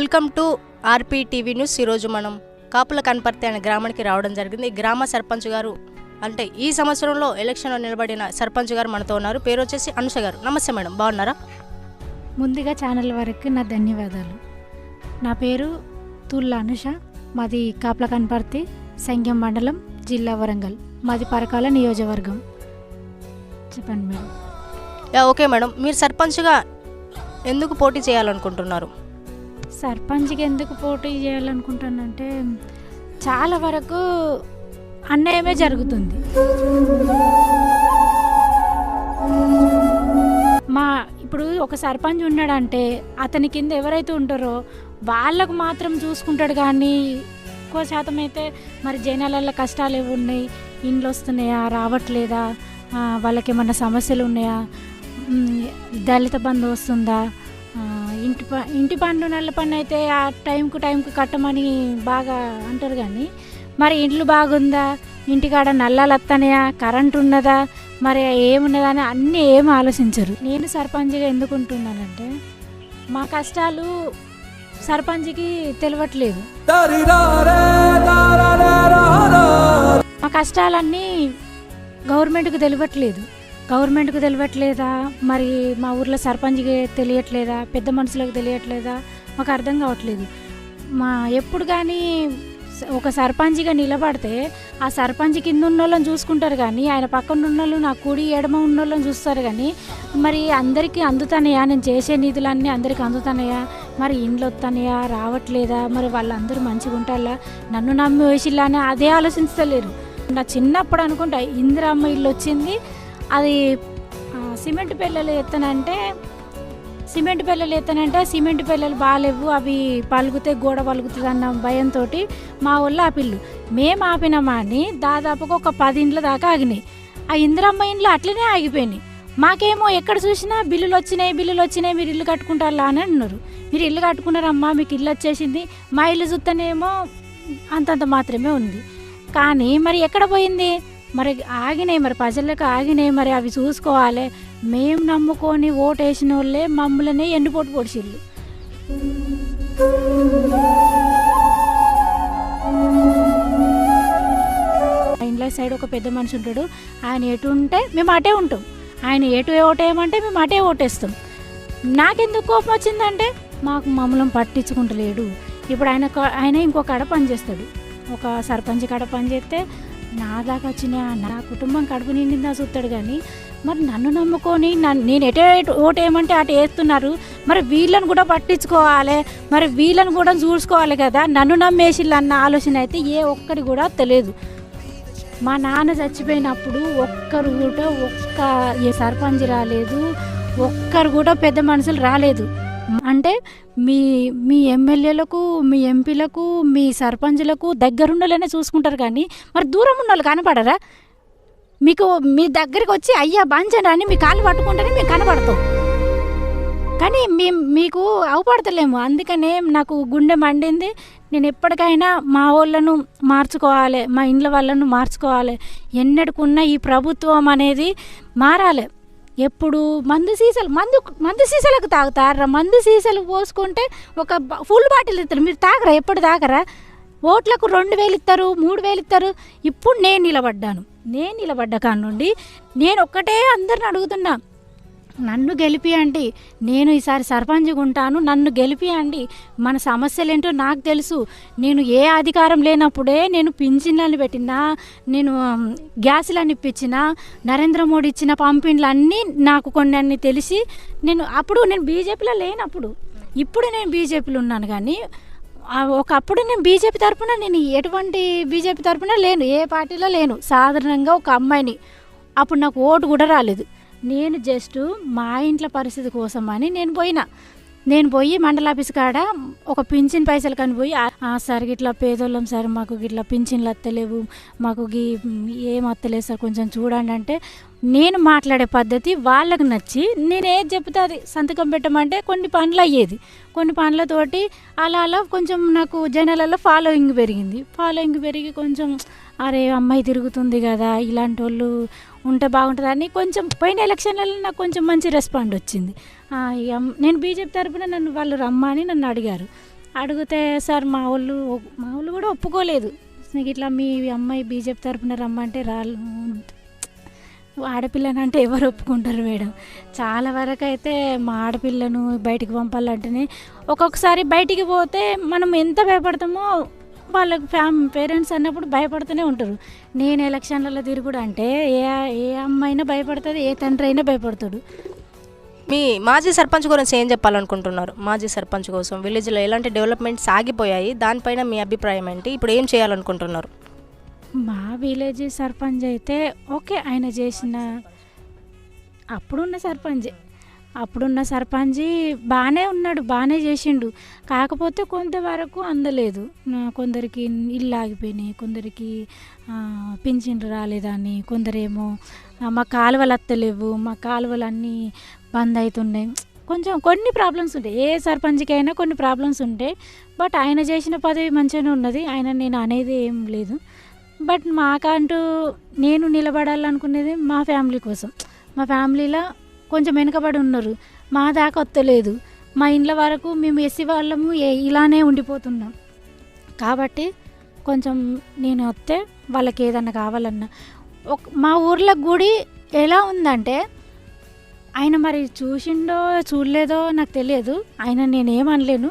Welcome to RP TV news. ఈరోజు మనం కాపుల కనపర్తి అనే గ్రామానికి రావడం జరిగింది. ఈ గ్రామ సర్పంచ్ గారు అంటే ఈ సంవత్సరంలో ఎలక్షన్లో నిలబడిన సర్పంచ్ గారు మనతో ఉన్నారు. పేరు వచ్చేసి అనుష గారు. నమస్తే మేడం. బాగున్నారా? ముందుగా ఛానల్ వారికి నా ధన్యవాదాలు. నా పేరు తుల్ల అనుష. మాది కాప్ల కనపర్తి సంఖ్యం మండలం జిల్లా వరంగల్. మాది పరకాల నియోజకవర్గం. చెప్పండి మేడం. Yeah okay madam. మీరు సర్పంచ్గా ఎందుకు పోటీ చేయాలనుకుంటున్నారు? సర్పంచ్కి ఎందుకు పోటీ చేయాలనుకుంటానంటే చాలా వరకు అన్యాయమే జరుగుతుంది. మా ఇప్పుడు ఒక సర్పంచ్ ఉన్నాడంటే అతని కింద ఎవరైతే ఉంటారో వాళ్ళకు మాత్రం చూసుకుంటాడు కానీ ఎక్కువ శాతం అయితే మరి జనాలలో కష్టాలు ఏవి ఉన్నాయి? ఇండ్లు వస్తున్నాయా? రావట్లేదా? వాళ్ళకి ఏమన్నా సమస్యలు ఉన్నాయా? దళిత బంధు వస్తుందా? ఇంటి ప ఇంటి పన్ను నల్ల పన్ను అయితే ఆ టైంకు టైంకు కట్టమని బాగా అంటారు కానీ మరి ఇండ్లు బాగుందా? ఇంటికాడ నల్లాలు వస్తానయా కరెంట్ ఉన్నదా? మరి ఏమున్నదా అని అన్నీ ఏం ఆలోచించరు. నేను సర్పంచ్గా ఎందుకు ఉంటున్నానంటే మా కష్టాలు సర్పంచ్కి తెలియట్లేదు మా కష్టాలన్నీ గవర్నమెంట్కి తెలియట్లేదు గవర్నమెంట్కి తెలియట్లేదా మరి మా ఊర్లో సర్పంచ్కి తెలియట్లేదా? పెద్ద మనుషులకు తెలియట్లేదా? మాకు అర్థం కావట్లేదు. మా ఎప్పుడు కానీ ఒక సర్పంచ్గా నిలబడితే ఆ సర్పంచ్ కింద ఉన్న వాళ్ళని చూసుకుంటారు కానీ ఆయన పక్కన ఉన్న వాళ్ళు నా కుడి ఎడమ ఉన్న వాళ్ళని చూస్తారు కానీ మరి అందరికీ అందుతానయా నేను చేసే నిధులన్నీ అందరికీ అందుతానయా మరి ఇండ్లు వస్తానయా రావట్లేదా? మరి వాళ్ళందరూ మంచిగా ఉంటారా? నన్ను నమ్మి వేసిల్లా అని అదే ఆలోచించలేరు. నా చిన్నప్పుడు అనుకుంటా ఇందిరమ్మ ఇల్లు వచ్చింది అది సిమెంట్ పిల్లలు ఎత్తనంటే సిమెంట్ పిల్లలు ఎత్తనంటే సిమెంట్ పిల్లలు బాగాలేవు అవి పలుగుతే గోడ పలుగుతుంది అన్న భయంతో మా ఊళ్ళో ఆపిల్లు. మేము ఆపినామా అని దాదాపుగా ఒక పది ఇండ్ల దాకా ఆగినాయి. ఆ ఇందిరమ్మ ఇండ్లు అట్లనే ఆగిపోయినాయి. మాకేమో ఎక్కడ చూసినా బిల్లులు వచ్చినాయి బిల్లులు వచ్చినాయి మీరు ఇల్లు కట్టుకుంటారా అని అన్నారు. మీరు ఇల్లు కట్టుకున్నారమ్మా మీకు ఇల్లు వచ్చేసింది. మా ఇల్లు చూస్తేనేమో అంతంత మాత్రమే ఉంది. కానీ మరి ఎక్కడ పోయింది? మరి ఆగినాయి మరి ప్రజలకు ఆగినాయి మరి అవి చూసుకోవాలి. మేము నమ్ముకొని ఓటు వేసిన వాళ్ళే మమ్మల్ని ఎండిపోటు పొడిచిళ్ళు ఆ ఇంట్లో సైడ్ ఒక పెద్ద మనిషి ఉంటాడు. ఆయన ఎటు ఉంటే మేము అటే ఉంటాం. ఆయన ఎటు ఓటేయమంటే మేము అటే ఓటేస్తాం. నాకెందుకు కోపం వచ్చిందంటే మాకు మమ్మల్ని పట్టించుకుంటలేడు. ఇప్పుడు ఆయన ఆయన ఇంకో కాడ పనిచేస్తాడు. ఒక సర్పంచ్ కాడ పనిచేస్తే నా దాకా వచ్చిన నా కుటుంబం కడుపు నిండిందా చూస్తాడు కానీ మరి నన్ను నమ్ముకొని నన్ను నేను ఎటే ఓటేయమంటే అటు వేస్తున్నారు. మరి వీళ్ళని కూడా పట్టించుకోవాలి. మరి వీళ్ళని కూడా చూసుకోవాలి కదా. నన్ను నమ్మేసిళ్ళు అన్న ఆలోచన అయితే ఏ ఒక్కడి కూడా తెలియదు. మా నాన్న చచ్చిపోయినప్పుడు ఒక్కరు కూడా ఒక్క ఏ సర్పంచ్ రాలేదు. ఒక్కరు కూడా పెద్ద మనుషులు రాలేదు. అంటే మీ మీ ఎమ్మెల్యేలకు మీ ఎంపీలకు మీ సర్పంచ్లకు దగ్గరుండలేనే చూసుకుంటారు కానీ మరి దూరం ఉన్న వాళ్ళు కనపడరా? మీకు మీ దగ్గరికి వచ్చి అయ్యా బాంచండి అని మీ కాళ్ళు పట్టుకుంటేనే మీకు కనపడతాం. కానీ మీ మీకు అవపడతలేము. అందుకనే నాకు గుండె మండింది. నేను ఎప్పటికైనా మా వాళ్ళను మార్చుకోవాలి మా ఇండ్ల వాళ్ళను మార్చుకోవాలి. ఎన్నటికున్న ఈ ప్రభుత్వం అనేది మారాలి. ఎప్పుడు మందు సీసాలు మందు మందు సీసాలకు తాగుతారా మందు సీసాలు పోసుకుంటే ఒక ఫుల్ బాటిల్ ఇస్తారు. మీరు తాగరా? ఎప్పుడు తాగరా? ఓట్లకు రెండు వేలు ఇస్తారు మూడు వేలు ఇస్తారు ఇప్పుడు నేను నిలబడ్డాను. నేను నిలబడ్డ కాడ నుండి నేను ఒక్కటే అందరిని అడుగుతున్నా. నన్ను గెలిపియండి. నేను ఈసారి సర్పంచ్గా ఉంటాను నన్ను గెలిపియండి. మన సమస్యలు ఏంటో నాకు తెలుసు. నేను ఏ అధికారం లేనప్పుడే నేను పింఛన్లను పెట్టినా నేను ఆమ్, గ్యాసులను నరేంద్ర మోడీ ఇచ్చిన పంపిణీలు అన్నీ నాకు కొన్ని అన్ని తెలిసి నేను అప్పుడు నేను బీజేపీలో లేనప్పుడు ఇప్పుడు నేను బీజేపీలో ఉన్నాను కానీ ఒకప్పుడు నేను బీజేపీ తరపున నేను ఎటువంటి బీజేపీ తరపున లేను. ఏ పార్టీలో లేను. సాధారణంగా ఒక అమ్మాయిని. అప్పుడు నాకు ఓటు కూడా రాలేదు. నేను జస్ట్ మా ఇంట్లో పరిస్థితి కోసం అని నేను పోయినా. నేను పోయి మండల ఆఫీస్ కాడ ఒక పింఛన్ పైసలు కనిపోయి "ఆ, సార్ ఇట్లా పేదోళ్ళం సార్ మాకు ఇట్లా పింఛన్లు వస్తలేవు మాకు గీ ఏం అత్తలేదు సార్ కొంచెం చూడండి అంటే నేను మాట్లాడే పద్ధతి వాళ్ళకి నచ్చి నేను ఏది చెప్తే అది సంతకం పెట్టమంటే కొన్ని పనులు అయ్యేది. కొన్ని పనులతోటి అలా అలా కొంచెం నాకు జనాలలో ఫాలోయింగ్ పెరిగింది. ఫాలోయింగ్ పెరిగి కొంచెం అరే అమ్మాయి తిరుగుతుంది కదా ఇలాంటి వాళ్ళు ఉంటే బాగుంటుందని కొంచెం పోయిన ఎలక్షన్లలో నాకు కొంచెం మంచి రెస్పాండ్ వచ్చింది. నేను బీజేపీ తరపున నన్ను వాళ్ళు రమ్మని నన్ను అడిగారు. అడిగితే సార్ మా వాళ్ళు మా వాళ్ళు కూడా ఒప్పుకోలేదు. నీకు ఇట్లా మీ అమ్మాయి బీజేపీ తరపున రమ్మంటే రాళ్ళు ఆడపిల్లని అంటే ఎవరు ఒప్పుకుంటారు మేడం? చాలా వరకు అయితే మా ఆడపిల్లను బయటికి పంపాలంటేనే ఒక్కొక్కసారి బయటికి పోతే మనం ఎంత భయపడతామో వాళ్ళకి ఫ్యామ్ పేరెంట్స్ అన్నప్పుడు భయపడుతూనే ఉంటారు. నేను ఎలక్షన్లలో తిరుగుడు అంటే ఏ ఏ అమ్మాయినా భయపడుతుంది ఏ తండ్రి అయినా భయపడతాడు. మీ మాజీ సర్పంచ్ గురించి ఏం చెప్పాలనుకుంటున్నారు? మాజీ సర్పంచ్ కోసం. విలేజ్లో ఎలాంటి డెవలప్మెంట్స్ ఆగిపోయాయి? దానిపైన మీ అభిప్రాయం ఏంటి? ఇప్పుడు ఏం చేయాలనుకుంటున్నారు? మా విలేజ్ సర్పంచ్ అయితే ఓకే ఆయన చేసిన అప్పుడున్న సర్పంచ్. అప్పుడున్న సర్పంచ్ బాగానే ఉన్నాడు బాగానే చేసిండు. కాకపోతే కొంతవరకు అందలేదు. కొందరికి ఇల్లు ఆగిపోయినాయి కొందరికి పింఛన్లు రాలేదని కొందరేమో మా కాలువలు అత్తలేవు మా కాలువలు అన్నీ బంద్ అవుతున్నాయి కొంచెం కొన్ని ప్రాబ్లమ్స్ ఉంటాయి. ఏ సర్పంచ్కి అయినా కొన్ని ప్రాబ్లమ్స్ ఉంటాయి. బట్ ఆయన చేసిన పదవి మంచిగానే ఉన్నది. ఆయన నేను అనేది ఏం లేదు. బట్ మాకంటూ నేను నిలబడాలనుకునేది మా ఫ్యామిలీ కోసం. మా ఫ్యామిలీలో కొంచెం వెనుకబడి ఉన్నారు. మా దాకా వస్తలేదు. మా ఇండ్ల వరకు మేము ఎస్సీ వాళ్ళము ఇలానే ఉండిపోతున్నాం. కాబట్టి కొంచెం నేను వస్తే వాళ్ళకి ఏదన్నా కావాలన్నా. ఒక మా ఊర్లో గుడి ఎలా ఉందంటే ఆయన మరి చూసిండో చూడలేదో నాకు తెలియదు. ఆయన నేనేమనలేను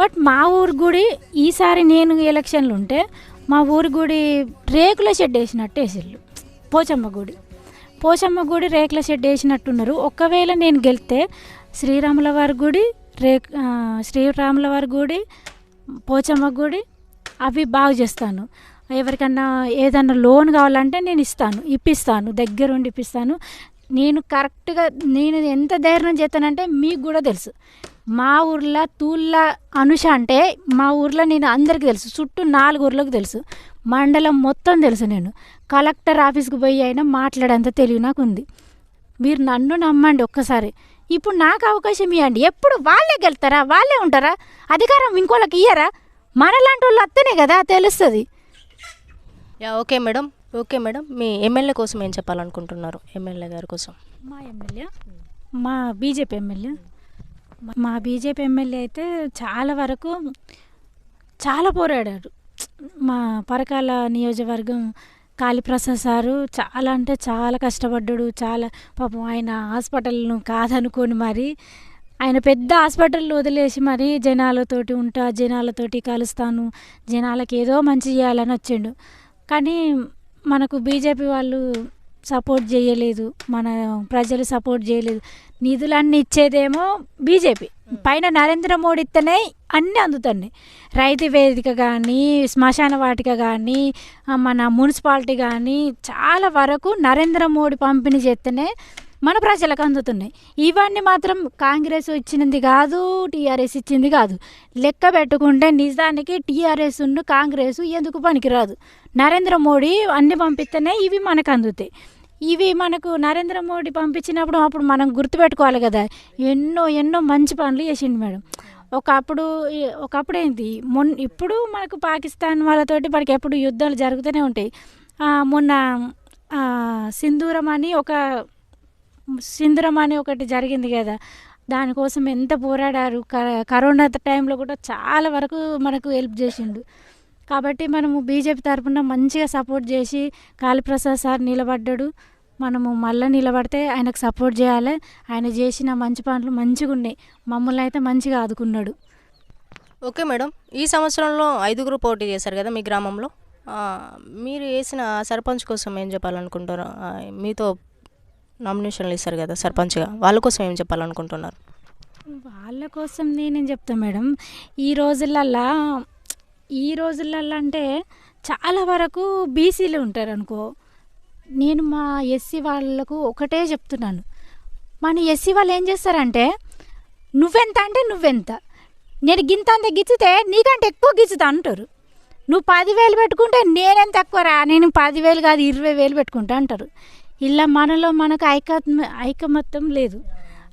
బట్ మా ఊరి గుడి ఈసారి నేను ఎలక్షన్లు ఉంటే మా ఊరి గుడి రేకుల షెడ్ వేసినట్టు వేసిళ్ళు పోచమ్మ గుడి. పోచమ్మ గుడి రేకుల షెడ్ వేసినట్టున్నారు. ఒకవేళ నేను గెలితే శ్రీరాముల వారి గుడి రే శ్రీరాముల వారి గుడి పోచమ్మ గుడి అవి బాగు చేస్తాను. ఎవరికన్నా ఏదన్నా లోన్ కావాలంటే నేను ఇస్తాను. ఇప్పిస్తాను. దగ్గరుండి ఇప్పిస్తాను. నేను కరెక్ట్గా నేను ఎంత ధైర్యం చేస్తానంటే మీకు కూడా తెలుసు. మా ఊర్లో తూళ్ళ అనుష అంటే మా ఊర్లో నేను అందరికీ తెలుసు. చుట్టూ నాలుగు ఊర్లకు తెలుసు. మండలం మొత్తం తెలుసు నేను. కలెక్టర్ ఆఫీస్కి పోయి అయినా మాట్లాడేంత తెలివి నాకు ఉంది మీరు నన్ను నమ్మండి ఒక్కసారి. ఇప్పుడు నాకు అవకాశం ఇవ్వండి ఎప్పుడు వాళ్ళే గెలుతారా? వాళ్ళే ఉంటారా? అధికారం ఇంకోళ్ళకి ఇయ్యరా? మనలాంటి వాళ్ళు వస్తేనే కదా తెలుస్తుంది. Yeah okay madam. Okay madam. మీ ఎమ్మెల్యే కోసం ఏం చెప్పాలనుకుంటున్నారు? ఎమ్మెల్యే గారి కోసం. మా ఎమ్మెల్యే? మా బీజేపీ ఎమ్మెల్యే? మా బీజేపీ ఎమ్మెల్యే అయితే చాలా వరకు చాలా పోరాడాడు. మా పరకాల నియోజకవర్గం కాళీప్రసాద్ సారు చాలా అంటే చాలా కష్టపడ్డాడు. చాలా పాపం ఆయన హాస్పిటల్ను కాదనుకొని మరి ఆయన పెద్ద హాస్పిటల్ వదిలేసి మరి జనాలతోటి ఉంటా జనాలతోటి కలుస్తాను జనాలకి ఏదో మంచి చేయాలని వచ్చిండు. కానీ మనకు బీజేపీ వాళ్ళు సపోర్ట్ చేయలేదు మన ప్రజలు సపోర్ట్ చేయలేదు. నిధులన్నీ ఇచ్చేదేమో బీజేపీ. పైన నరేంద్ర మోడీ ఇస్తేనే అన్నీ అందుతున్నాయి. రైతు వేదిక కానీ శ్మశాన వాటిక కానీ మన మున్సిపాలిటీ కానీ చాలా వరకు నరేంద్ర మోడీ పంపిణీ చేస్తేనే మన ప్రజలకు అందుతున్నాయి. ఇవన్నీ మాత్రం కాంగ్రెస్ ఇచ్చినది కాదు టీఆర్ఎస్ ఇచ్చింది కాదు. లెక్క పెట్టుకుంటే నిజానికి టీఆర్ఎస్ ఉన్ను కాంగ్రెస్ ఎందుకు పనికిరాదు? నరేంద్ర మోడీ అన్ని పంపిస్తేనే ఇవి మనకు అందుతాయి. ఇవి మనకు నరేంద్ర మోడీ పంపించినప్పుడు అప్పుడు మనం గుర్తుపెట్టుకోవాలి కదా. ఎన్నో ఎన్నో మంచి పనులు చేసిండు మేడం. ఒకప్పుడు ఒకప్పుడు ఏంటి మొన్న ఇప్పుడు మనకు పాకిస్తాన్ వాళ్ళతోటి మనకి ఎప్పుడు యుద్ధాలు జరుగుతూనే ఉంటాయి. మొన్న సింధూరం అని ఒక సింధూరం అని ఒకటి జరిగింది కదా. దానికోసం ఎంత పోరాడారు. క- కరోనా టైంలో కూడా చాలా వరకు మనకు హెల్ప్ చేసిండు. కాబట్టి మనము బీజేపీ తరపున మంచిగా సపోర్ట్ చేసి కాళీప్రసాద్ సార్ నిలబడ్డాడు. మనము మళ్ళీ నిలబడితే ఆయనకు సపోర్ట్ చేయాలి. ఆయన చేసిన మంచి పనులు మంచిగా ఉన్నాయి. మమ్మల్ని అయితే మంచిగా ఆదుకున్నాడు. Okay madam. ఈ సంవత్సరంలో ఐదుగురు పోటీ చేశారు కదా మీ గ్రామంలో. మీరు వేసిన సర్పంచ్ కోసం ఏం చెప్పాలనుకుంటారు? మీతో నామినేషన్లు ఇస్తారు కదా సర్పంచ్గా. వాళ్ళ కోసం ఏం చెప్పాలనుకుంటున్నారు? వాళ్ళ కోసం నేనేం చెప్తా మేడం. ఈ రోజులల్లా ఈ రోజులలో అంటే చాలా వరకు బీసీలు ఉంటారు అనుకో నేను మా ఎస్సీ వాళ్ళకు ఒకటే చెప్తున్నాను. మన ఎస్సీ వాళ్ళు ఏం చేస్తారంటే నువ్వెంత అంటే నువ్వెంత. నేను గింత అంత గిచ్చితే నీకంటే ఎక్కువ గిచ్చుతా అంటారు. నువ్వు పదివేలు పెట్టుకుంటే నేనేం తక్కువరా నేను పదివేలు కాదు ఇరవై వేలు పెట్టుకుంటా అంటారు. ఇలా మనలో మనకు ఐకత్మ ఐకమత్యం లేదు.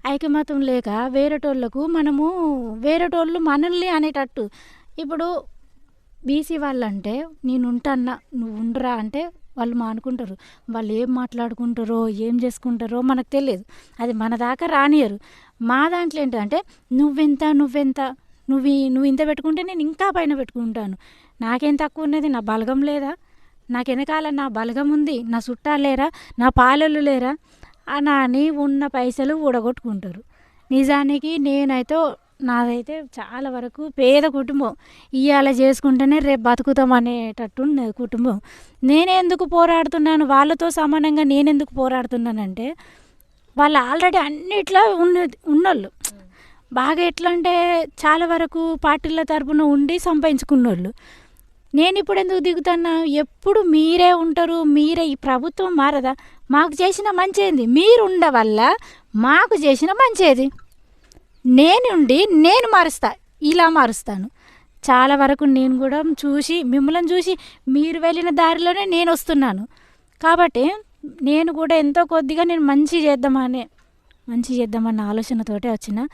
ఐకమత్యం లేక వేరేటోళ్ళకు మనము వేరేటోళ్ళు మనల్ని అనేటట్టు. ఇప్పుడు బీసీ వాళ్ళంటే నేను ఉంటాన్నా నువ్వు ఉండరా అంటే వాళ్ళు మానుకుంటారు. వాళ్ళు ఏం మాట్లాడుకుంటారో ఏం చేసుకుంటారో మనకు తెలియదు. అది మన దాకా రానియరు. మా దాంట్లో ఏంటంటే నువ్వెంత నువ్వెంత నువ్వు నువ్వు ఇంత పెట్టుకుంటే నేను ఇంకా పైన పెట్టుకుంటాను. నాకేం తక్కువ ఉన్నది నా బలగం లేదా? నాకు వెనకాల నా బలగం ఉంది నా చుట్టాలు లేరా? నా పాలలు లేరా? అని ఉన్న పైసలు ఊడగొట్టుకుంటారు. నిజానికి నేనైతే నాదైతే చాలా వరకు పేద కుటుంబం. ఇవాళ చేసుకుంటేనే రేపు బతుకుతాం అనేటట్టు కుటుంబం. నేనెందుకు పోరాడుతున్నాను? వాళ్ళతో సమానంగా నేనెందుకు పోరాడుతున్నానంటే వాళ్ళు ఆల్రెడీ అన్నిట్లో ఉన్న ఉన్నోళ్ళు. బాగా ఎట్లా అంటే చాలా వరకు పార్టీల తరపున ఉండి సంపాదించుకున్నోళ్ళు. నేను ఇప్పుడు ఎందుకు దిగుతున్నా? ఎప్పుడు మీరే ఉంటారు? మీరే ఈ ప్రభుత్వం మారదా? మాకు చేసిన మంచేది? మీరు ఉండవల్ల మాకు చేసిన మంచేది? నేనుండి నేను మారుస్తా ఇలా మారుస్తాను. చాలా వరకు నేను కూడా చూసి మిమ్మల్ని చూసి మీరు వెళ్ళిన దారిలోనే నేను వస్తున్నాను. కాబట్టి నేను కూడా ఎంతో కొద్దిగా నేను మంచి చేద్దామనే మంచి చేద్దామన్న ఆలోచనతోటే వచ్చిన.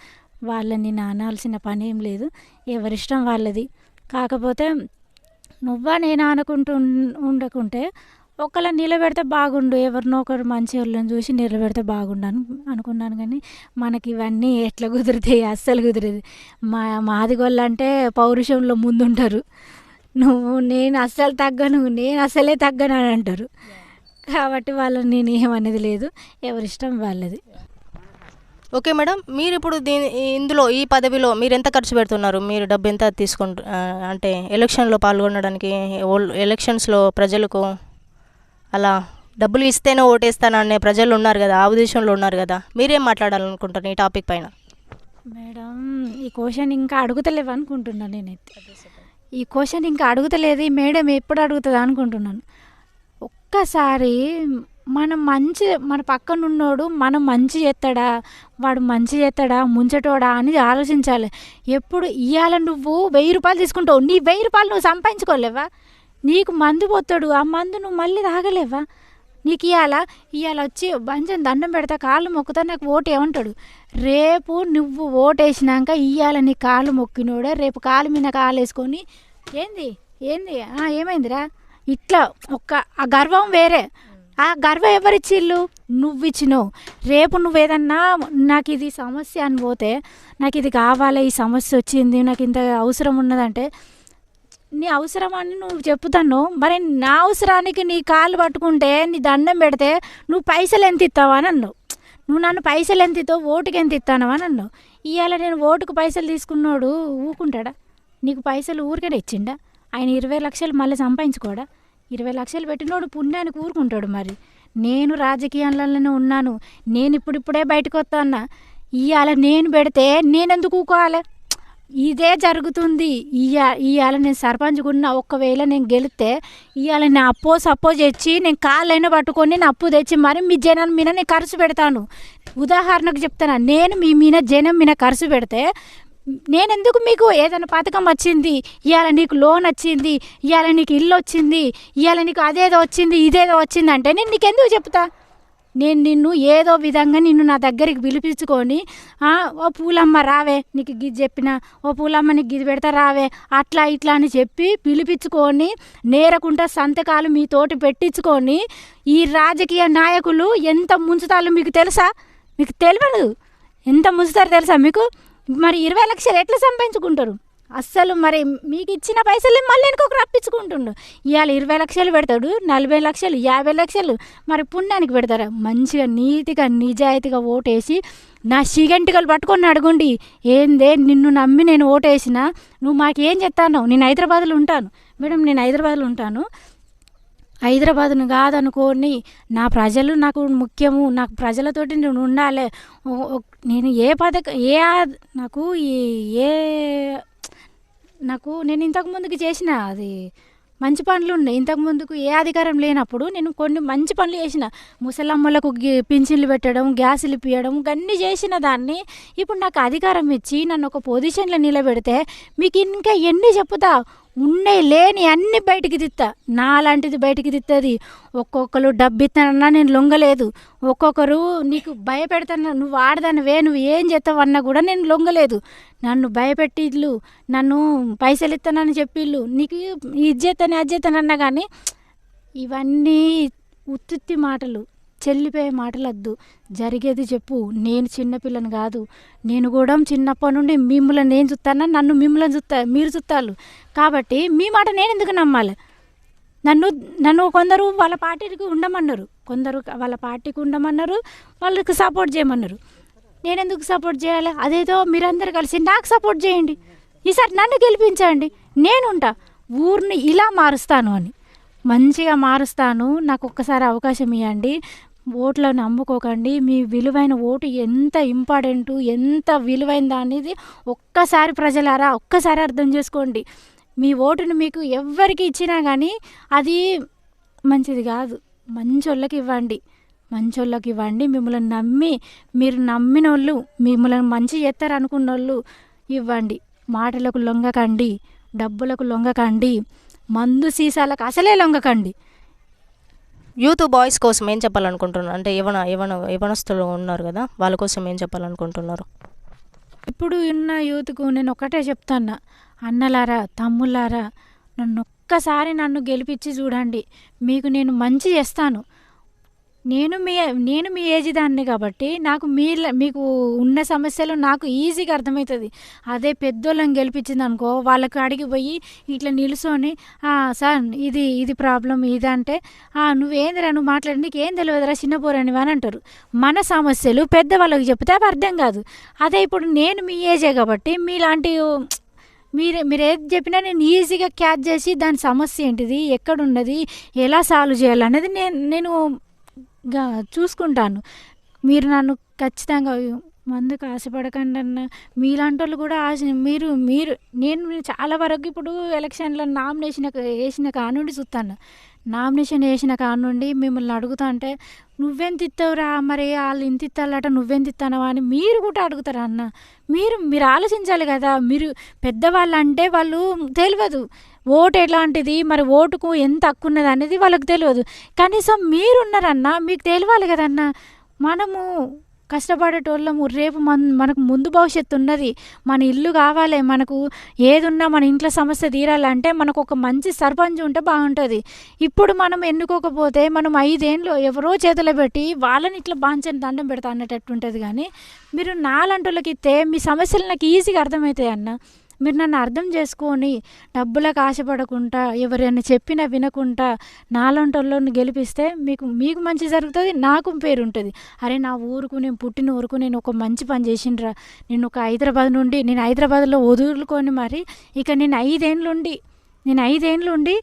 వాళ్ళని నేను అనాల్సిన పని ఏం లేదు. ఎవరిష్టం వాళ్ళది. కాకపోతే నువ్వా నేను అనుకుంటూ ఉండకుంటే ఒకళ్ళని నిలబెడితే బాగుండు ఎవరినో ఒకరు మంచి వాళ్ళని చూసి నిలబెడితే బాగుండను అనుకున్నాను కానీ మనకి ఇవన్నీ ఎట్లా కుదురుతాయి? అస్సలు కుదిరేది. మా మాదిగోళ్ళు అంటే పౌరుషంలో ముందుంటారు. నువ్వు నేను అస్సలు తగ్గను నేను అస్సలే తగ్గను అని అంటారు. కాబట్టి వాళ్ళని నేను ఏమనేది లేదు. ఎవరిష్టం వాళ్ళది. ఓకే మేడం మీరు ఇప్పుడు దీని ఇందులో ఈ పదవిలో మీరు ఎంత ఖర్చు పెడుతున్నారు? మీరు డబ్బు ఎంత తీసుకుంటు అంటే ఎలక్షన్లో పాల్గొనడానికి ఎలక్షన్స్లో ప్రజలకు అలా డబ్బులు ఇస్తేనే ఓటేస్తాననే ప్రజలు ఉన్నారు కదా ఆ ఉద్దేశంలో ఉన్నారు కదా. మీరేం మాట్లాడాలనుకుంటారు ఈ టాపిక్ పైన? మేడం ఈ క్వశ్చన్ ఇంకా అడుగుతలేవు అనుకుంటున్నాను నేనైతే. ఈ క్వశ్చన్ ఇంకా అడుగుతలేదు ఈ మేడం ఎప్పుడు అడుగుతుంది అనుకుంటున్నాను. ఒక్కసారి మనం మంచి మన పక్కన ఉన్నోడు మనం మంచి చేస్తాడా వాడు మంచి చేస్తాడా ముంచటోడా అని ఆలోచించాలి. ఎప్పుడు ఇవాళ నువ్వు వెయ్యి రూపాయలు తీసుకుంటావు నీ వెయ్యి రూపాయలు నువ్వు సంపాదించుకోలేవా? నీకు మందు పోతాడు ఆ మందు నువ్వు మళ్ళీ తాగలేవా? నీకు ఇవాళ ఇవాళ వచ్చి బంజం దండం పెడతా కాళ్ళు మొక్కుతా నాకు ఓటు ఏమంటాడు? రేపు నువ్వు ఓటేసినాక ఇవాళ నీ కాళ్ళు మొక్కినోడే రేపు కాలు మీద కాలు వేసుకొని ఏంది? ఏంది ఏమైందిరా? ఇట్లా ఒక్క ఆ గర్వం వేరే. ఆ గర్వం ఎవరిచ్చిళ్ళు నువ్వు ఇచ్చినావు రేపు నువ్వేదన్నా నాకు ఇది సమస్య అని పోతే నాకు ఇది కావాలి ఈ సమస్య వచ్చింది నాకు ఇంత అవసరం ఉన్నదంటే నీ అవసరం అని నువ్వు చెప్తాను. మరి నా అవసరానికి నీ కాళ్ళు పట్టుకుంటే నీ దండం పెడితే నువ్వు పైసలు ఎంత ఇస్తావా నన్ను నువ్వు నన్ను పైసలు ఎంత ఇస్తావు ఓటుకి ఎంత ఇస్తానవా నన్ను ఇవాళ నేను ఓటుకు పైసలు తీసుకున్నాడు ఊకుంటాడా నీకు పైసలు ఊరికనే ఇచ్చిండా? ఆయన ఇరవై లక్షలు మళ్ళీ సంపాదించుకోడా? ఇరవై లక్షలు పెట్టినోడు పుణ్యానికి ఊరుకుంటాడు మరి. నేను రాజకీయాలలోనే ఉన్నాను. నేను ఇప్పుడిప్పుడే బయటకు అన్న. ఇవాళ నేను పెడితే నేనెందుకు ఊకోవాలి ఇదే జరుగుతుంది. ఇయా ఇవాళ నేను సర్పంచ్ కూడా ఒకవేళ నేను గెలిస్తే ఇవాళ నేను అప్పో సపోజ్ తెచ్చి నేను కాళ్ళైనా పట్టుకొని నేను అప్పు తెచ్చి మరి మీ జనం మీద నేను ఖర్చు పెడతాను. ఉదాహరణకు చెప్తాను నేను మీ మీద జనం మీద ఖర్చు పెడితే నేను ఎందుకు మీకు ఏదైనా పథకం వచ్చింది? ఇవాళ నీకు లోన్ వచ్చింది ఇవాళ నీకు ఇల్లు వచ్చింది ఇవాళ నీకు అదేదో వచ్చింది ఇదేదో వచ్చింది అంటే నేను నీకు ఎందుకు చెప్తా? నేను నిన్ను ఏదో విధంగా నిన్ను నా దగ్గరికి పిలిపించుకొని ఓ పూలమ్మ రావే నీకు గిది చెప్పిన ఓ పూలమ్మ నీకు గిది పెడతా రావే అట్లా ఇట్లా అని చెప్పి పిలిపించుకొని నేరకుండా సంతకాలు మీతోటి పెట్టించుకొని ఈ రాజకీయ నాయకులు ఎంత ముంచుతారు మీకు తెలుసా? మీకు తెలియదు ఎంత ముంచుతారో తెలుసా మీకు? మరి ఇరవై లక్షలు ఎట్లా సంపాదించుకుంటారు? అస్సలు మరి మీకు ఇచ్చిన పైసలు మళ్ళీ ఇంకొక రప్పించుకుంటుండు ఇవాళ ఇరవై లక్షలు పెడతాడు నలభై లక్షలు యాభై లక్షలు మరి పుణ్యానికి పెడతారా. మంచిగా నీతిగా నిజాయితీగా ఓటేసి నా సిగంటికలు పట్టుకొని అడగండి ఏందే నిన్ను నమ్మి నేను ఓటేసిన? నువ్వు మాకేం చెప్తాను నేను హైదరాబాద్లో ఉంటాను. మేడం నేను హైదరాబాద్లో ఉంటాను. హైదరాబాద్ను కాదనుకోని నా ప్రజలు నాకు ముఖ్యము. నాకు ప్రజలతోటి నేను ఉండాలి. నేను ఏ పథకం ఏ నాకు ఏ నాకు నేను ఇంతకు ముందుకు చేసిన అది మంచి పనులు ఉన్నాయి. ఇంతకు ముందుకు ఏ అధికారం లేనప్పుడు నేను కొన్ని మంచి పనులు చేసిన. ముసలమ్మలకు పింఛన్లు పెట్టడం గ్యాసులు ఇప్పించడం అన్నీ చేసిన దాన్ని ఇప్పుడు నాకు అధికారం ఇచ్చి నన్ను ఒక పొజిషన్లో నిలబెడితే మీకు ఇంకా ఎన్ని చెప్పుతా ఉన్నాయి లేని అన్ని బయటికి తిత్తా. నాలాంటిది బయటికి తిత్తది. ఒక్కొక్కరు డబ్బిస్తానన్నా నేను లొంగలేదు. ఒక్కొక్కరు నీకు భయపెడతాను నువ్వు ఆడదానివే నువ్వు ఏం చేస్తావు అన్నా కూడా నేను లొంగలేదు. నన్ను భయపెట్టిళ్ళు నన్ను పైసలు ఇస్తానని చెప్పిళ్ళు నీకు ఇది చేస్తాను అది కానీ ఇవన్నీ ఉత్తుత్తి మాటలు. చెల్లిపోయే మాటలొద్దు. జరిగేది చెప్పు. నేను చిన్నపిల్లని కాదు. నేను కూడా చిన్నప్పటి నుండి మిమ్మల్ని నేను చూస్తానా? నన్ను మిమ్మల్ని చూస్తా మీరు చూస్తారు. కాబట్టి మీ మాట నేను ఎందుకు నమ్మాలి? నన్ను నన్ను కొందరు వాళ్ళ పార్టీకి ఉండమన్నారు. కొందరు వాళ్ళ పార్టీకి ఉండమన్నారు. వాళ్ళకి సపోర్ట్ చేయమన్నారు. నేను ఎందుకు సపోర్ట్ చేయాలి? అదేదో మీరందరూ కలిసి నాకు సపోర్ట్ చేయండి. ఈసారి నన్ను గెలిపించండి. నేనుంటా ఊరిని ఇలా మారుస్తాను అని. మంచిగా మారుస్తాను. నాకు ఒక్కసారి అవకాశం ఇవ్వండి ఓట్లను నమ్ముకోకండి మీ విలువైన ఓటు ఎంత ఇంపార్టెంటు ఎంత విలువైందా అనేది ఒక్కసారి ప్రజలారా ఒక్కసారి అర్థం చేసుకోండి. మీ ఓటును మీకు ఎవ్వరికి ఇచ్చినా కానీ అది మంచిది కాదు. మంచోళ్ళకి ఇవ్వండి. మంచోళ్ళకి ఇవ్వండి. మిమ్మల్ని నమ్మి మీరు నమ్మిన వాళ్ళు మిమ్మల్ని మంచి చేస్తారు అనుకున్న వాళ్ళు ఇవ్వండి. మాటలకు లొంగకండి డబ్బులకు లొంగకండి మందు సీసాలకు అసలే లొంగకండి. యూత్ బాయ్స్ కోసం ఏం చెప్పాలనుకుంటున్నారు? అంటే యవన యవన యవనస్తులు ఉన్నారు కదా వాళ్ళ కోసం ఏం చెప్పాలనుకుంటున్నారు? ఇప్పుడు ఉన్న యూత్కు నేను ఒకటే చెప్తాను అన్నలారా తమ్ముళ్ళారా నన్ను ఒక్కసారి నన్ను గెలిపించి చూడండి. మీకు నేను మంచి చేస్తాను. నేను మీ నేను మీ ఏజ్ దాన్ని కాబట్టి నాకు మీ మీకు ఉన్న సమస్యలు నాకు ఈజీగా అర్థమవుతుంది. అదే పెద్దోళ్ళని గెలిపించింది అనుకో వాళ్ళకి అడిగి పోయి ఇట్లా నిలుసొని సార్ ఇది ఇది ప్రాబ్లం ఇది అంటే నువ్వేందిరా నువ్వు మాట్లాడి నీకు ఏం తెలియదురా చిన్నపోరని అని అంటారు. మన సమస్యలు పెద్దవాళ్ళకి చెప్తే అవి అర్థం కాదు. అదే ఇప్పుడు నేను మీ ఏజే కాబట్టి మీలాంటి మీరు మీరు ఏది చెప్పినా నేను ఈజీగా క్యాచ్ చేసి దాని సమస్య ఏంటిది ఎక్కడున్నది ఎలా సాల్వ్ చేయాలనేది నేను నేను గా చూసుకుంటాను. మీరు నన్ను ఖచ్చితంగా మందుకు ఆశపడకండి అన్న మీలాంటి వాళ్ళు కూడా ఆశ మీరు మీరు నేను చాలా వరకు ఇప్పుడు ఎలక్షన్లో నామినేషన్ వేసిన కానుండి చూస్తాను. నామినేషన్ వేసిన కానుండి మిమ్మల్ని అడుగుతా అంటే నువ్వెంత ఇస్తావురా మరి? వాళ్ళు ఇంత ఇస్తాలట నువ్వెంత ఇస్తానవా అని మీరు కూడా అడుగుతారా అన్న? మీరు మీరు ఆలోచించాలి కదా మీరు పెద్దవాళ్ళు అంటే వాళ్ళు తెలియదు. ఓటు ఎలాంటిది మరి ఓటుకు ఎంత హక్కు ఉన్నది అనేది వాళ్ళకి తెలియదు కనీసం మీరున్నారన్నా మీకు తెలియాలి కదన్నా. మనము కష్టపడేటోళ్ళము రేపు మన మనకు ముందు భవిష్యత్తు ఉన్నది. మన ఇల్లు కావాలి మనకు ఏదున్నా మన ఇంట్లో సమస్య తీరాలంటే మనకు ఒక మంచి సర్పంచ్ ఉంటే బాగుంటుంది. ఇప్పుడు మనం ఎన్నుకోకపోతే మనం ఐదేళ్ళు ఎవరో చేతిలో పెట్టి వాళ్ళని ఇట్లా బాంచని దండం పెడతా అన్నట్టు ఉంటుంది కానీ మీరు నాలంటోళ్ళకి ఇస్తే మీ సమస్యలు నాకు ఈజీగా అర్థమవుతాయి అన్న. మీరు నన్ను అర్థం చేసుకొని డబ్బులకు ఆశపడకుండా ఎవరైనా చెప్పినా వినకుండా నాలంటోళ్ళని గెలిపిస్తే మీకు మీకు మంచి జరుగుతుంది నాకు పేరు ఉంటుంది. అరే నా ఊరుకు నేను పుట్టిన ఊరుకు నేను ఒక మంచి పని చేసిండ్రా. నేను ఒక హైదరాబాద్ నుండి నేను హైదరాబాద్లో వదులుకొని మరి ఇక నేను ఐదేండ్లుండి నేను ఐదేళ్ళుండి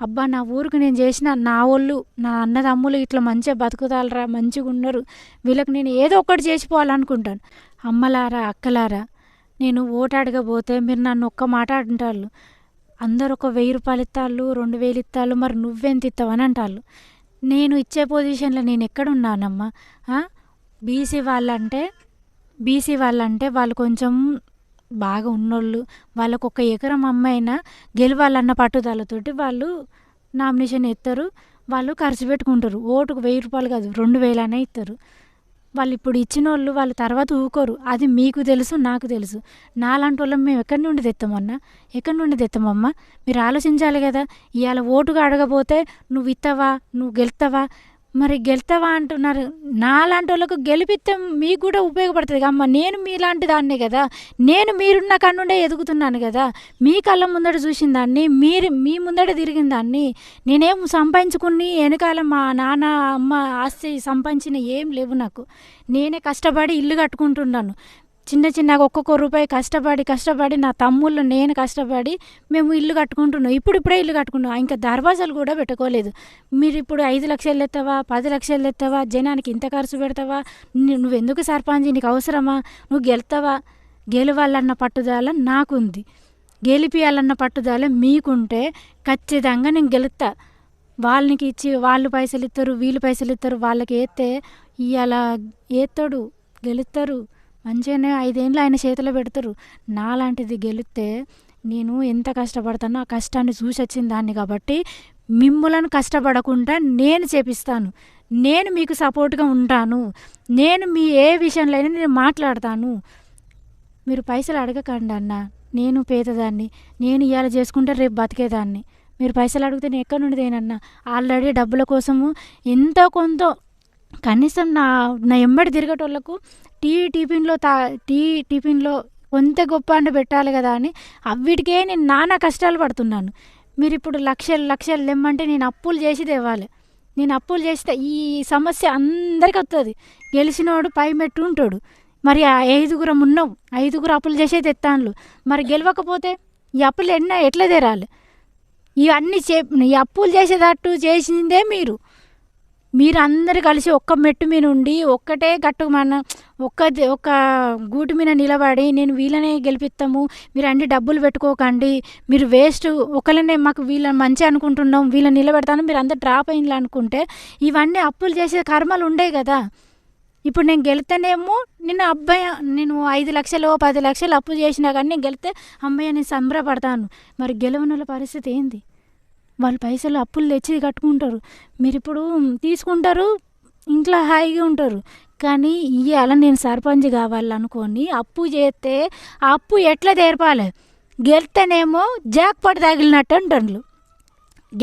అబ్బా నా ఊరికి నేను చేసిన నా వాళ్ళు నా అన్నదమ్ములు ఇట్లా మంచిగా బతుకుతాలరా మంచిగా ఉన్నారు వీళ్ళకి నేను ఏదో ఒకటి చేసిపోవాలనుకుంటాను అమ్మలారా అక్కలారా నేను ఓటు అడగబోతే మీరు నన్ను ఒక్క మాట అంటారు అందరు ఒక వెయ్యి రూపాయలు ఇస్తాళ్ళు రెండు వేలు ఇస్తాళ్ళు మరి నువ్వెంత ఇస్తావని అంటారు నేను ఇచ్చే పొజిషన్లో నేను ఎక్కడున్నానమ్మా? బీసీ వాళ్ళంటే బీసీ వాళ్ళంటే వాళ్ళు కొంచెం బాగా ఉన్నోళ్ళు. వాళ్ళకు ఒక ఎకరం అమ్మైనా గెలవాలన్న పట్టుదలతోటి వాళ్ళు నామినేషన్ ఎత్తారు. వాళ్ళు ఖర్చు పెట్టుకుంటారు. ఓటుకు వెయ్యి రూపాయలు కాదు రెండు వేలనే ఇస్తారు వాళ్ళు ఇప్పుడు ఇచ్చిన వాళ్ళు వాళ్ళ తర్వాత ఊకోరు. అది మీకు తెలుసు నాకు తెలుసు. నాలాంటి వాళ్ళం మేము ఎక్కడి నుండి తెస్తామన్నా ఎక్కడి నుండి తెత్తామమ్మా మీరు ఆలోచించాలి కదా. ఇవాళ ఓటుగా అడగబోతే నువ్వు ఇస్తావా నువ్వు గెలుస్తావా మరి గెలుతావా అంటున్నారు. నాలాంటి వాళ్ళకు గెలిపిస్తే మీకు కూడా ఉపయోగపడుతుంది. అమ్మ నేను మీలాంటి దాన్నే కదా. నేను మీరున్న కన్నుండే ఎదుగుతున్నాను కదా. మీ కళ్ళ ముందట చూసిన దాన్ని మీరు మీ ముందట తిరిగిన దాన్ని నేనేం సంపాదించుకుని వెనకాల మా నాన్న అమ్మ ఆస్తి సంపాదించిన ఏం లేవు నాకు. నేనే కష్టపడి ఇల్లు కట్టుకుంటున్నాను. చిన్న చిన్నగా ఒక్కొక్క రూపాయి కష్టపడి కష్టపడి నా తమ్ముళ్ళు నేను కష్టపడి మేము ఇల్లు కట్టుకుంటున్నాం. ఇప్పుడు ఇప్పుడే ఇల్లు కట్టుకున్నాం. ఇంకా దర్వాజాలు కూడా పెట్టుకోలేదు. మీరు ఇప్పుడు ఐదు లక్షలు ఎత్తావా పది లక్షలు ఎత్తావా జనానికి ఇంత ఖర్చు పెడతావా? ని- నువ్వెందుకు సర్పంచ్ నీకు అవసరమా? నువ్వు గెలుతావా? గెలవాలన్న పట్టుదల నాకుంది. గెలిపియాలన్న పట్టుదల మీకుంటే ఖచ్చితంగా నేను గెలుస్తా వాళ్ళకి ఇచ్చి వాళ్ళు పైసలు ఇస్తారు వీళ్ళు పైసలు ఇస్తారు వాళ్ళకి వేస్తే ఇవాళ ఏతాడు గెలుస్తారు మంచిగానే ఐదేళ్ళు ఆయన చేతిలో పెడతారు. నాలాంటిది గెలిస్తే నేను ఎంత కష్టపడతానో ఆ కష్టాన్ని చూసి వచ్చిన దాన్ని కాబట్టి మిమ్ములను కష్టపడకుండా నేను చేపిస్తాను. నేను మీకు సపోర్ట్గా ఉంటాను. నేను మీ ఏ విషయంలో అయినా నేను మాట్లాడతాను. మీరు పైసలు అడగకండి అన్న. నేను పేదదాన్ని. నేను ఇవాళ చేసుకుంటే రేపు బతికేదాన్ని. మీరు పైసలు అడిగితే నేను ఎక్కడి నుండి అన్న. ఆల్రెడీ డబ్బుల కోసము ఎంతో కొంత కనీసం నా నా ఎంబడి తిరగటోళ్ళకు టీ టిఫిన్లో తా టీ టిఫిన్లో కొంత గొప్ప అండ పెట్టాలి కదా అని అవిటికే నేను నానా కష్టాలు పడుతున్నాను. మీరు ఇప్పుడు లక్షలు లక్షలు తెమ్మంటే నేను అప్పులు చేసి తేవాలి. నేను అప్పులు చేస్తే ఈ సమస్య అందరికి వస్తుంది గెలిచినోడు పై మెట్టు ఉంటాడు. మరి ఆ ఐదుగురం ఉన్నాం. ఐదుగురు అప్పులు చేసే తెత్తాన్లు. మరి గెలవకపోతే ఈ అప్పులు ఎన్న ఎట్లా తెరాలి? ఇవన్నీ చే ఈ అప్పులు చేసేటట్టు చేసిందే మీరు. మీరు అందరు కలిసి ఒక్క మెట్టు మీద ఉండి ఒక్కటే గట్టు మన ఒక్క ఒక్క గూటి మీద నిలబడి నేను వీళ్ళనే గెలిపిస్తాము మీరు అన్ని డబ్బులు పెట్టుకోకండి మీరు వేస్ట్ ఒకళ్ళనే మాకు వీళ్ళని మంచి అనుకుంటున్నాం వీళ్ళని నిలబెడతాను మీరు అందరు డ్రాప్ అయింది అనుకుంటే ఇవన్నీ అప్పులు చేసే కర్మలు ఉండే కదా. ఇప్పుడు నేను గెలితేనేమో నిన్న అబ్బాయి నేను ఐదు లక్షలు పది లక్షలు అప్పు చేసినా కానీ నేను గెలితే అమ్మాయి నేను సంబరపడతాను. మరి గెలవనుల పరిస్థితి ఏంది? వాళ్ళు పైసలు అప్పులు తెచ్చి కట్టుకుంటారు. మీరు ఇప్పుడు తీసుకుంటారు ఇంట్లో హాయిగా ఉంటారు. కానీ ఇవాళ నేను సర్పంచ్ కావాలనుకొని అప్పు చేస్తే ఆ అప్పు ఎట్లా తీర్పాలి? గెలితేనేమో జాక్ పడి తగిలినట్టు అంటారు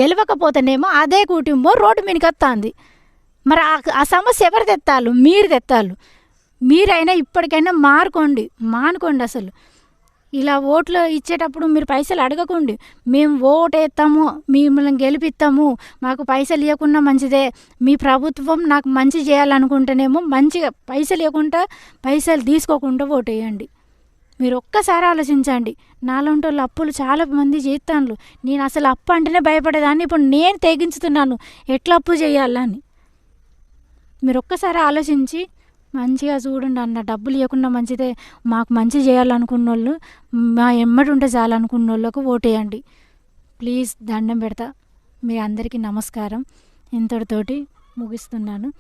గెలవకపోతేనేమో అదే కుటుంబం రోడ్డు మీదకి మరి ఆ- ఆ సమస్య ఎవరు తెత్తాలు? మీరు తెత్తాలు. మీరైనా ఇప్పటికైనా మారుకోండి మానుకోండి అసలు. ఇలా ఓట్లు ఇచ్చేటప్పుడు మీరు పైసలు అడగకండి. మేము ఓటు వేస్తాము మిమ్మల్ని గెలిపిస్తాము మాకు పైసలు ఇవ్వకుండా మంచిదే. మీ ప్రభుత్వం నాకు మంచి చేయాలనుకుంటేనేమో మంచిగా పైసలు ఇవ్వకుండా పైసలు తీసుకోకుండా ఓటు వేయండి మీరు ఒక్కసారి ఆలోచించండి. నాలాంటి వాళ్ళు అప్పులు చాలా మంది చేస్తాను నేను అసలు అప్పు అంటేనే భయపడేదాన్ని ఇప్పుడు నేను తెగించుతున్నాను. ఎట్లా అప్పు చేయాలని? మీరు ఒక్కసారి ఆలోచించి మంచిగా చూడండి అన్న డబ్బులు ఇవ్వకుండా మంచిదే మాకు మంచి చేయాలనుకున్న వాళ్ళు మా ఎమ్మటి ఉంటే చాలనుకున్న వాళ్ళకు ఓటేయండి. ప్లీజ్ దండం పెడతా. మీ అందరికీ నమస్కారం. ఇంతటితోటి ముగిస్తున్నాను.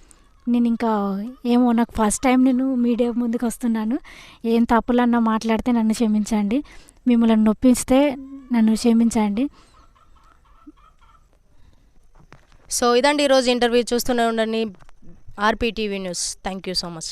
నేను ఇంకా ఏమో నాకు ఫస్ట్ టైం నేను మీడియా ముందుకు వస్తున్నాను. ఏం తప్పులన్నా మాట్లాడితే నన్ను క్షమించండి. మిమ్మల్ని నొప్పిస్తే నన్ను క్షమించండి. సో ఇదండి ఈరోజు ఇంటర్వ్యూ చూస్తూనే ఉండండి. RP TV news thank you so much